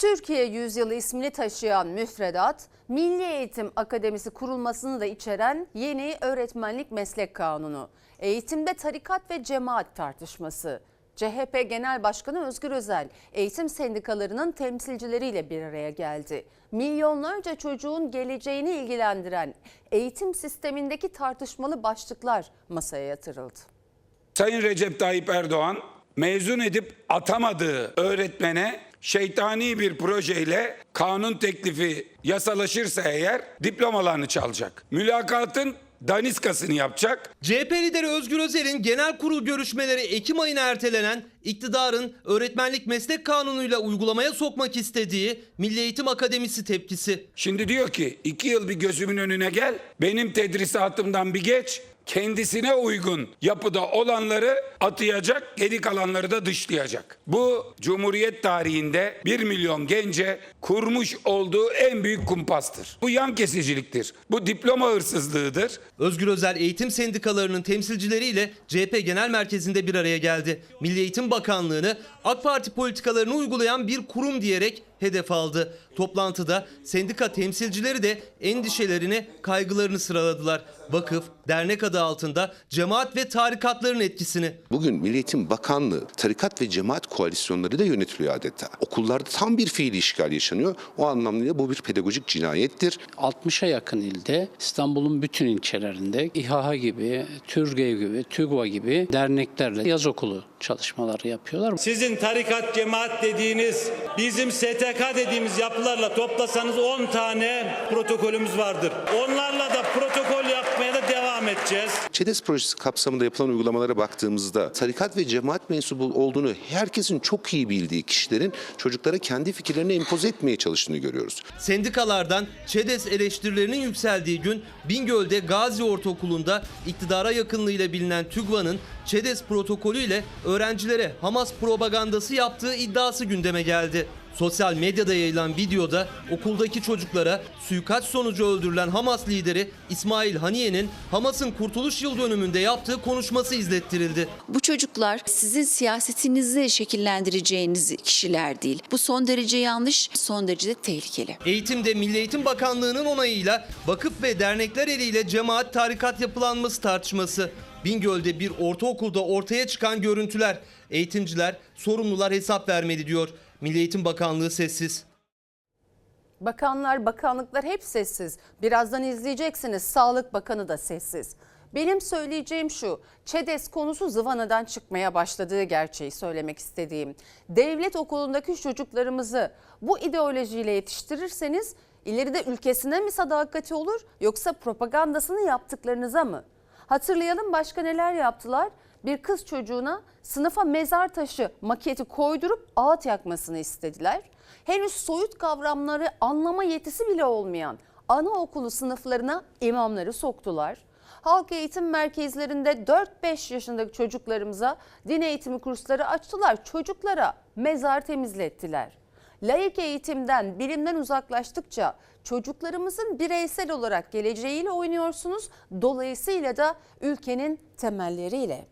Türkiye Yüzyılı ismini taşıyan müfredat, Milli Eğitim Akademisi kurulmasını da içeren yeni öğretmenlik meslek kanunu. Eğitimde tarikat ve cemaat tartışması. CHP Genel Başkanı Özgür Özel, eğitim sendikalarının temsilcileriyle bir araya geldi. Milyonlarca çocuğun geleceğini ilgilendiren eğitim sistemindeki tartışmalı başlıklar masaya yatırıldı. Sayın Recep Tayyip Erdoğan mezun edip atamadığı öğretmene şeytani bir projeyle kanun teklifi yasalaşırsa eğer diplomalarını çalacak. Mülakatın daniskasını yapacak. CHP lideri Özgür Özel'in genel kurul görüşmeleri Ekim ayına ertelenen iktidarın öğretmenlik meslek kanunuyla uygulamaya sokmak istediği Milli Eğitim Akademisi tepkisi. Şimdi diyor ki iki yıl bir gözümün önüne gel benim tedrisatımdan bir geç kendisine uygun yapıda olanları atayacak, geri kalanları da dışlayacak. Bu Cumhuriyet tarihinde 1 milyon gence kurmuş olduğu en büyük kumpastır. Bu yan kesiciliktir. Bu diploma hırsızlığıdır. Özgür Özel eğitim sendikalarının temsilcileriyle CHP Genel Merkezi'nde bir araya geldi. Milli Eğitim Bakanlığı'nı AK Parti politikalarını uygulayan bir kurum diyerek hedef aldı. Toplantıda sendika temsilcileri de endişelerini, kaygılarını sıraladılar. Vakıf, dernek adı altında cemaat ve tarikatların etkisini. Bugün Milli Eğitim Bakanlığı tarikat ve cemaat koalisyonları da yönetiliyor adeta. Okullarda tam bir fiili işgal yaşanıyor. O anlamda bu bir pedagojik cinayettir. 60'a yakın ilde İstanbul'un bütün ilçelerinde İHA gibi, TÜRGEV gibi, TÜGVA gibi derneklerle yaz okulu çalışmaları yapıyorlar. Sizin tarikat cemaat dediğiniz, bizim STK dediğimiz yapılarla toplasanız 10 tane protokolümüz vardır. Onlarla da protokol devam edeceğiz. ÇEDES projesi kapsamında yapılan uygulamalara baktığımızda tarikat ve cemaat mensubu olduğunu herkesin çok iyi bildiği kişilerin çocuklara kendi fikirlerini empoze etmeye çalıştığını görüyoruz. Sendikalardan ÇEDES eleştirilerinin yükseldiği gün Bingöl'de Gazi Ortaokulu'nda iktidara yakınlığıyla bilinen TÜGVA'nın ÇEDES protokolüyle öğrencilere Hamas propagandası yaptığı iddiası gündeme geldi. Sosyal medyada yayılan videoda okuldaki çocuklara suikast sonucu öldürülen Hamas lideri İsmail Haniye'nin Hamas'ın kurtuluş yıl dönümünde yaptığı konuşması izlettirildi. Bu çocuklar sizin siyasetinizi şekillendireceğiniz kişiler değil. Bu son derece yanlış, son derece de tehlikeli. Eğitimde Milli Eğitim Bakanlığı'nın onayıyla vakıf ve dernekler eliyle cemaat tarikat yapılanması tartışması. Bingöl'de bir ortaokulda ortaya çıkan görüntüler. Eğitimciler, sorumlular hesap vermeli diyor. Milli Eğitim Bakanlığı sessiz. Bakanlar, bakanlıklar hep sessiz. Birazdan izleyeceksiniz. Sağlık Bakanı da sessiz. Benim söyleyeceğim şu, ÇEDES konusu zıvanadan çıkmaya başladığı gerçeği söylemek istediğim. Devlet okulundaki çocuklarımızı bu ideolojiyle yetiştirirseniz ileride ülkesine mi sadakati olur yoksa propagandasını yaptıklarınıza mı? Hatırlayalım başka neler yaptılar? Bir kız çocuğuna sınıfa mezar taşı maketi koydurup ağıt yakmasını istediler. Henüz soyut kavramları anlama yetisi bile olmayan anaokulu sınıflarına imamları soktular. Halk eğitim merkezlerinde 4-5 yaşındaki çocuklarımıza din eğitimi kursları açtılar. Çocuklara mezar temizlettiler. Laik eğitimden, bilimden uzaklaştıkça çocuklarımızın bireysel olarak geleceğiyle oynuyorsunuz. Dolayısıyla da ülkenin temelleriyle.